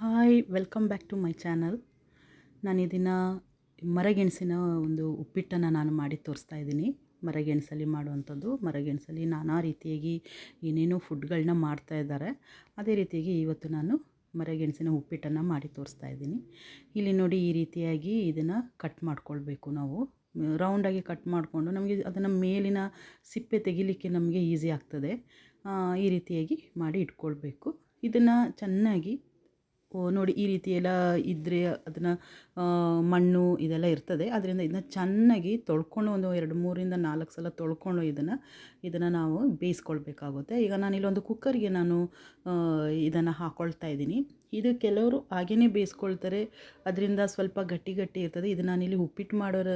Hi, welcome back to my channel. ನಾನು ಇದನ್ನು ಮರಗೆಣಸಿನ ಒಂದು ಉಪ್ಪಿಟ್ಟನ್ನು ನಾನು ಮಾಡಿ ತೋರಿಸ್ತಾ ಇದ್ದೀನಿ. ಮರಗೆಣಸಲ್ಲಿ ಮಾಡುವಂಥದ್ದು. ಮರಗೆಣಸಲ್ಲಿ ನಾನಾ ರೀತಿಯಾಗಿ ಏನೇನೋ ಫುಡ್ಗಳನ್ನ ಮಾಡ್ತಾ ಇದ್ದಾರೆ. ಅದೇ ರೀತಿಯಾಗಿ ಇವತ್ತು ನಾನು ಮರಗೆಣಸಿನ ಉಪ್ಪಿಟ್ಟನ್ನು ಮಾಡಿ ತೋರಿಸ್ತಾ ಇದ್ದೀನಿ. ಇಲ್ಲಿ ನೋಡಿ ಈ ರೀತಿಯಾಗಿ ಇದನ್ನು ಕಟ್ ಮಾಡ್ಕೊಳ್ಬೇಕು ನಾವು. ರೌಂಡಾಗಿ ಕಟ್ ಮಾಡಿಕೊಂಡು ನಮಗೆ ಅದನ್ನು ಮೇಲಿನ ಸಿಪ್ಪೆ ತೆಗಿಲಿಕ್ಕೆ ನಮಗೆ ಈಸಿ ಆಗ್ತದೆ. ಈ ರೀತಿಯಾಗಿ ಮಾಡಿ ಇಟ್ಕೊಳ್ಬೇಕು. ಇದನ್ನು ಚೆನ್ನಾಗಿ ನೋಡಿ, ಈ ರೀತಿ ಎಲ್ಲ ಇದ್ದರೆ ಅದನ್ನು ಮಣ್ಣು ಇದೆಲ್ಲ ಇರ್ತದೆ. ಅದರಿಂದ ಇದನ್ನ ಚೆನ್ನಾಗಿ ತೊಳ್ಕೊಂಡು ಒಂದು ಎರಡು ಮೂರಿಂದ ನಾಲ್ಕು ಸಲ ತೊಳ್ಕೊಂಡು ಇದನ್ನು ಇದನ್ನು ನಾವು ಬೇಯಿಸ್ಕೊಳ್ಬೇಕಾಗುತ್ತೆ. ಈಗ ನಾನು ಇಲ್ಲೊಂದು ಕುಕ್ಕರ್ಗೆ ನಾನು ಇದನ್ನು ಹಾಕ್ಕೊಳ್ತಾ ಇದ್ದೀನಿ. ಇದು ಕೆಲವರು ಹಾಗೇ ಬೇಯಿಸ್ಕೊಳ್ತಾರೆ. ಅದರಿಂದ ಸ್ವಲ್ಪ ಗಟ್ಟಿ ಗಟ್ಟಿ ಇರ್ತದೆ. ಇದು ನಾನಿಲ್ಲಿ ಉಪ್ಪಿಟ್ಟು ಮಾಡೋರ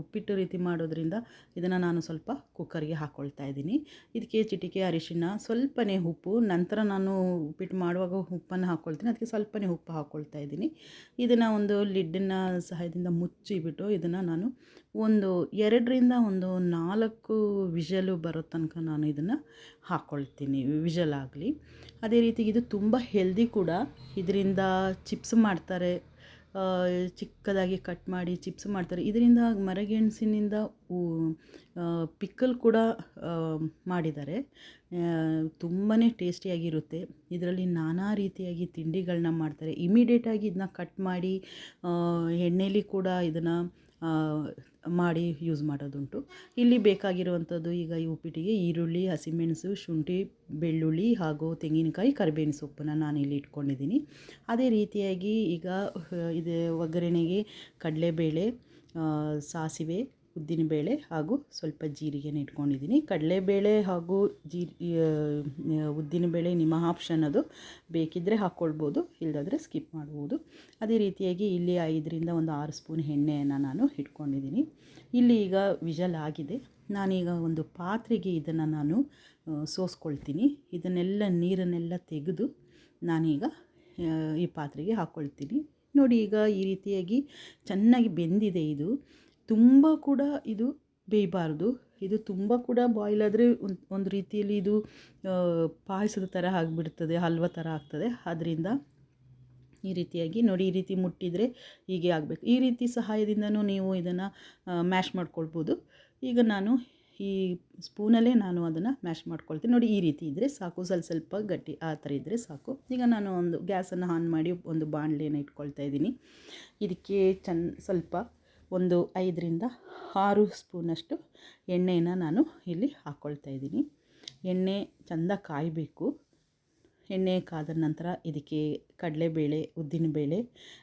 ಉಪ್ಪಿಟ್ಟು ರೀತಿ ಮಾಡೋದ್ರಿಂದ ಇದನ್ನು ನಾನು ಸ್ವಲ್ಪ ಕುಕ್ಕರ್ಗೆ ಹಾಕ್ಕೊಳ್ತಾ ಇದ್ದೀನಿ. ಇದಕ್ಕೆ ಚಿಟಿಕೆ ಅರಿಶಿನ ಸ್ವಲ್ಪನೇ ಉಪ್ಪು, ನಂತರ ನಾನು ಉಪ್ಪಿಟ್ಟು ಮಾಡುವಾಗ ಉಪ್ಪನ್ನು ಹಾಕ್ಕೊಳ್ತೀನಿ ಅದಕ್ಕೆ ಸ್ವಲ್ಪನೇ ಉಪ್ಪು ಹಾಕ್ಕೊಳ್ತಾ ಇದ್ದೀನಿ. ಇದನ್ನು ಒಂದು ಲಿಡ್ಡನ್ನು ಸಹಾಯದಿಂದ ಮುಚ್ಚಿಬಿಟ್ಟು ಇದನ್ನು ನಾನು ಒಂದು ಎರಡರಿಂದ ಒಂದು ನಾಲ್ಕು ವಿಷಲು ಬರೋ ತನಕ ನಾನು ಇದನ್ನು ಹಾಕ್ಕೊಳ್ತೀನಿ, ವಿಷಲ್ ಆಗಲಿ. ಅದೇ ರೀತಿ ಇದು ತುಂಬ ಹೆಲ್ದಿ ಕೂಡ. ಇದರಿಂದ ಚಿಪ್ಸ್ ಮಾಡ್ತಾರೆ ಚಿಕ್ಕದಾಗಿ ಕಟ್ ಮಾಡಿ ಚಿಪ್ಸ್ ಮಾಡ್ತಾರೆ. ಇದರಿಂದ ಮರಗೆಣಸಿನಿಂದ ಪಿಕ್ಕಲ್ ಕೂಡ ಮಾಡಿದ್ದಾರೆ. ತುಂಬಾ ಟೇಸ್ಟಿಯಾಗಿರುತ್ತೆ. ಇದರಲ್ಲಿ ನಾನಾ ರೀತಿಯಾಗಿ ತಿಂಡಿಗಳನ್ನ ಮಾಡ್ತಾರೆ. ಇಮಿಡಿಯೇಟಾಗಿ ಇದನ್ನ ಕಟ್ ಮಾಡಿ ಎಣ್ಣೆಲಿ ಕೂಡ ಇದನ್ನು ಮಾಡಿ ಯೂಸ್ ಮಾಡೋದುಂಟು. ಇಲ್ಲಿ ಬೇಕಾಗಿರುವಂಥದ್ದು ಈಗ ಈ ಉಪ್ಪಿಟ್ಟಿಗೆ ಈರುಳ್ಳಿ, ಹಸಿಮೆಣಸು, ಶುಂಠಿ, ಬೆಳ್ಳುಳ್ಳಿ ಹಾಗೂ ತೆಂಗಿನಕಾಯಿ, ಕರಿಬೇವಿನ ಸೊಪ್ಪನ್ನು ನಾನು ಇಲ್ಲಿ ಇಟ್ಕೊಂಡಿದ್ದೀನಿ. ಅದೇ ರೀತಿಯಾಗಿ ಈಗ ಇದು ಒಗ್ಗರಣೆಗೆ ಕಡಲೆಬೇಳೆ ಸಾಸಿವೆ ಉದ್ದಿನಬೇಳೆ ಹಾಗೂ ಸ್ವಲ್ಪ ಜೀರಿಗೆನ ಇಟ್ಕೊಂಡಿದ್ದೀನಿ. ಕಡಲೆಬೇಳೆ ಹಾಗೂ ಜೀರಿ ಉದ್ದಿನಬೇಳೆ ನಿಮ್ಮ ಆಪ್ಷನ್ ಅದು. ಬೇಕಿದ್ದರೆ ಹಾಕ್ಕೊಳ್ಬೋದು ಇಲ್ಲದಾದರೆ ಸ್ಕಿಪ್ ಮಾಡ್ಬೋದು. ಅದೇ ರೀತಿಯಾಗಿ ಇಲ್ಲಿ ಐದರಿಂದ ಒಂದು ಆರು ಸ್ಪೂನ್ ಎಣ್ಣೆಯನ್ನು ನಾನು ಇಟ್ಕೊಂಡಿದ್ದೀನಿ. ಇಲ್ಲಿ ಈಗ ವಿಜಲ್ ಆಗಿದೆ. ನಾನೀಗ ಒಂದು ಪಾತ್ರೆಗೆ ಇದನ್ನು ನಾನು ಸೋಸ್ಕೊಳ್ತೀನಿ. ಇದನ್ನೆಲ್ಲ ನೀರನ್ನೆಲ್ಲ ತೆಗೆದು ನಾನೀಗ ಈ ಪಾತ್ರೆಗೆ ಹಾಕ್ಕೊಳ್ತೀನಿ ನೋಡಿ ಈಗ ಈ ರೀತಿಯಾಗಿ ಚೆನ್ನಾಗಿ ಬೆಂದಿದೆ ಇದು. ತುಂಬ ಕೂಡ ಇದು ಬೇಯಬಾರ್ದು. ಇದು ತುಂಬ ಕೂಡ ಬಾಯ್ಲ್ ಆದರೆ ಒಂದು ಒಂದು ರೀತಿಯಲ್ಲಿ ಇದು ಪಾಯಸದ ಥರ ಆಗಿಬಿಡ್ತದೆ, ಹಲ್ವ ಥರ ಆಗ್ತದೆ. ಆದ್ದರಿಂದ ಈ ರೀತಿಯಾಗಿ ನೋಡಿ, ಈ ರೀತಿ ಮುಟ್ಟಿದರೆ ಹೀಗೆ ಆಗಬೇಕು. ಈ ರೀತಿ ಸಹಾಯದಿಂದನೂ ನೀವು ಇದನ್ನು ಮ್ಯಾಶ್ ಮಾಡ್ಕೊಳ್ಬೋದು. ಈಗ ನಾನು ಈ ಸ್ಪೂನಲ್ಲೇ ನಾನು ಅದನ್ನು ಮ್ಯಾಶ್ ಮಾಡ್ಕೊಳ್ತೀನಿ. ನೋಡಿ, ಈ ರೀತಿ ಇದ್ದರೆ ಸಾಕು. ಸ್ವಲ್ಪ ಸ್ವಲ್ಪ ಗಟ್ಟಿ ಆ ಥರ ಇದ್ದರೆ ಸಾಕು. ಈಗ ನಾನು ಒಂದು ಗ್ಯಾಸನ್ನು ಆನ್ ಮಾಡಿ ಒಂದು ಬಾಣಲೆಯನ್ನು ಇಟ್ಕೊಳ್ತಾ ಇದ್ದೀನಿ. ಇದಕ್ಕೆ ಚೆನ್ನ ಸ್ವಲ್ಪ ಒಂದು ಐದರಿಂದ ಆರು ಸ್ಪೂನಷ್ಟು ಎಣ್ಣೆಯನ್ನು ನಾನು ಇಲ್ಲಿ ಹಾಕ್ಕೊಳ್ತಾ ಇದ್ದೀನಿ. ಎಣ್ಣೆ ಚೆಂದ ಕಾಯಬೇಕು. ಎಣ್ಣೆ ಕಾದ ನಂತರ ಇದಕ್ಕೆ ಕಡಲೆಬೇಳೆ, ಉದ್ದಿನಬೇಳೆ.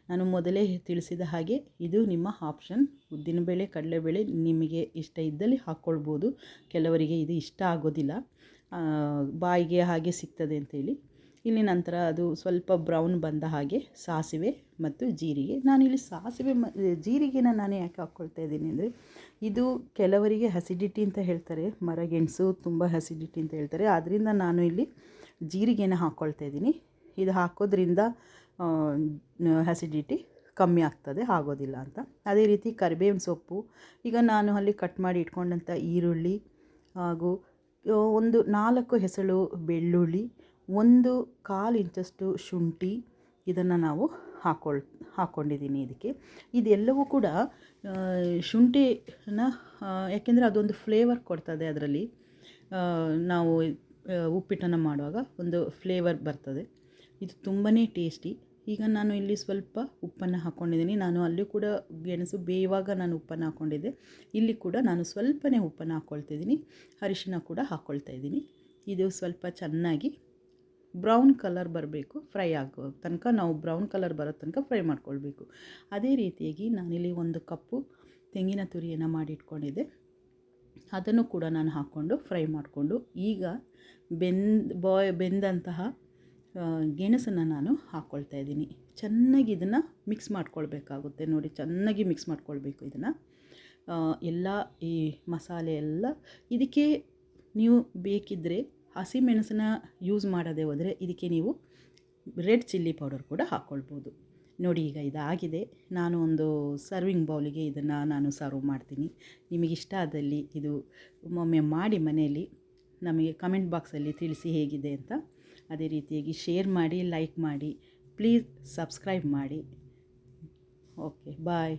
ನಾನು ಮೊದಲೇ ತಿಳಿಸಿದ ಹಾಗೆ ಇದು ನಿಮ್ಮ ಆಪ್ಷನ್. ಉದ್ದಿನಬೇಳೆ, ಕಡಲೆಬೇಳೆ ನಿಮಗೆ ಇಷ್ಟ ಇದ್ದಲ್ಲಿ ಹಾಕ್ಕೊಳ್ಬೋದು ಕೆಲವರಿಗೆ ಇದು ಇಷ್ಟ ಆಗೋದಿಲ್ಲ. ಬಾಯಿಗೆ ಹಾಗೆ ಸಿಗ್ತದೆ ಅಂತೇಳಿ. ಇಲ್ಲಿ ನಂತರ ಅದು ಸ್ವಲ್ಪ ಬ್ರೌನ್ ಬಂದ ಹಾಗೆ ಸಾಸಿವೆ ಮತ್ತು ಜೀರಿಗೆ. ನಾನಿಲ್ಲಿ ಸಾಸಿವೆ ಮ, ಜೀರಿಗೆನ ನಾನು ಯಾಕೆ ಹಾಕ್ಕೊಳ್ತಾ ಇದ್ದೀನಿ ಅಂದರೆ, ಇದು ಕೆಲವರಿಗೆ ಹಸಿಡಿಟಿ ಅಂತ ಹೇಳ್ತಾರೆ ಮರಗೆಣಸು ತುಂಬ ಹಸಿಡಿಟಿ ಅಂತ ಹೇಳ್ತಾರೆ. ಆದ್ದರಿಂದ ನಾನು ಇಲ್ಲಿ ಜೀರಿಗೆನ ಹಾಕ್ಕೊಳ್ತಾ ಇದ್ದೀನಿ. ಇದು ಹಾಕೋದ್ರಿಂದ ಹಸಿಡಿಟಿ ಕಮ್ಮಿ ಆಗ್ತದೆ, ಆಗೋದಿಲ್ಲ ಅಂತ. ಅದೇ ರೀತಿ ಕರಿಬೇವಿನ ಸೊಪ್ಪು, ಈಗ ನಾನು ಅಲ್ಲಿ ಕಟ್ ಮಾಡಿ ಇಟ್ಕೊಂಡಂಥ ಈರುಳ್ಳಿ ಹಾಗೂ ಒಂದು ನಾಲ್ಕು ಹೆಸಳು ಬೆಳ್ಳುಳ್ಳಿ ಒಂದು ಕಾಲು ಇಂಚಷ್ಟು ಶುಂಠಿ ಇದನ್ನು ನಾವು ಹಾಕೊಳ್ ಹಾಕ್ಕೊಂಡಿದ್ದೀನಿ ಇದಕ್ಕೆ. ಇದೆಲ್ಲವೂ ಕೂಡ ಶುಂಠಿನ ಯಾಕೆಂದರೆ ಅದೊಂದು ಫ್ಲೇವರ್ ಕೊಡ್ತದೆ ಅದರಲ್ಲಿ. ನಾವು ಉಪ್ಪಿಟ್ಟನ್ನು ಮಾಡುವಾಗ ಒಂದು ಫ್ಲೇವರ್ ಬರ್ತದೆ. ಇದು ತುಂಬಾ ಟೇಸ್ಟಿ. ಈಗ ನಾನು ಇಲ್ಲಿ ಸ್ವಲ್ಪ ಉಪ್ಪನ್ನು ಹಾಕ್ಕೊಂಡಿದ್ದೀನಿ ನಾನು ಅಲ್ಲಿ ಕೂಡ ಗೆಣಸು ಬೇಯುವಾಗ ನಾನು ಉಪ್ಪನ್ನು ಹಾಕ್ಕೊಂಡಿದ್ದೆ ಇಲ್ಲಿ ಕೂಡ ನಾನು ಸ್ವಲ್ಪನೇ ಉಪ್ಪನ್ನು ಹಾಕ್ಕೊಳ್ತಿದ್ದೀನಿ ಅರಿಶಿನ ಕೂಡ ಹಾಕ್ಕೊಳ್ತಾ ಇದ್ದೀನಿ ಇದು ಸ್ವಲ್ಪ ಚೆನ್ನಾಗಿ ಬ್ರೌನ್ ಕಲರ್ ಬರಬೇಕು, ಫ್ರೈ ಆಗೋ ತನಕ ನಾವು ಬ್ರೌನ್ ಕಲರ್ ಬರೋ ತನಕ ಫ್ರೈ ಮಾಡ್ಕೊಳ್ಬೇಕು. ಅದೇ ರೀತಿಯಾಗಿ ನಾನಿಲ್ಲಿ ಒಂದು ಕಪ್ಪು ತೆಂಗಿನ ತುರಿಯನ್ನು ಮಾಡಿಟ್ಕೊಂಡಿದ್ದೆ. ಅದನ್ನು ಕೂಡ ನಾನು ಹಾಕ್ಕೊಂಡು ಫ್ರೈ ಮಾಡಿಕೊಂಡು ಈಗ ಬೆಂದ್, ಬಾಯ್, ಬೆಂದಂತಹ ಗೆಣಸನ್ನು ನಾನು ಹಾಕ್ಕೊಳ್ತಾ ಇದ್ದೀನಿ. ಚೆನ್ನಾಗಿ ಇದನ್ನು ಮಿಕ್ಸ್ ಮಾಡ್ಕೊಳ್ಬೇಕಾಗುತ್ತೆ ನೋಡಿ, ಚೆನ್ನಾಗಿ ಮಿಕ್ಸ್ ಮಾಡ್ಕೊಳ್ಬೇಕು ಇದನ್ನು. ಎಲ್ಲ ಈ ಮಸಾಲೆ ಎಲ್ಲ ಇದಕ್ಕೆ ನೀವು ಬೇಕಿದ್ದರೆ ಹಸಿಮೆಣಸನ್ನ ಯೂಸ್ ಮಾಡದೆ ಹೋದರೆ ಇದಕ್ಕೆ ನೀವು ರೆಡ್ ಚಿಲ್ಲಿ ಪೌಡರ್ ಕೂಡ ಹಾಕ್ಕೊಳ್ಬೋದು ನೋಡಿ ಈಗ ಇದಾಗಿದೆ. ನಾನು ಒಂದು ಸರ್ವಿಂಗ್ ಬೌಲಿಗೆ ಇದನ್ನು ನಾನು ಸರ್ವ್ ಮಾಡ್ತೀನಿ. ನಿಮಗಿಷ್ಟ ಆದಲ್ಲಿ ಇದು ಒಮ್ಮೊಮ್ಮೆ ಮಾಡಿ ಮನೆಯಲ್ಲಿ ನಮಗೆ ಕಮೆಂಟ್ ಬಾಕ್ಸಲ್ಲಿ ತಿಳಿಸಿ ಹೇಗಿದೆ ಅಂತ ಅದೇ ರೀತಿಯಾಗಿ ಶೇರ್ ಮಾಡಿ ಲೈಕ್ ಮಾಡಿ ಪ್ಲೀಸ್ ಸಬ್ಸ್ಕ್ರೈಬ್ ಮಾಡಿ. Okay bye